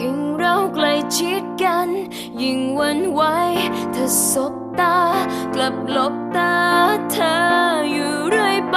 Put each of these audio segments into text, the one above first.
ยิ่งเราใกล้ชิดกัน ยิ่งหวันไหวเธอสบตากลับหลบตาเธออยู่เรื่อยไป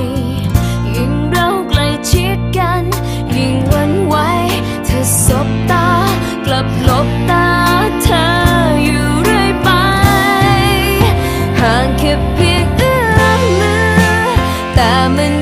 หลบตาเธออยู่เลยไป ห่างแค่เพียงเอื้อมมือแต่มัน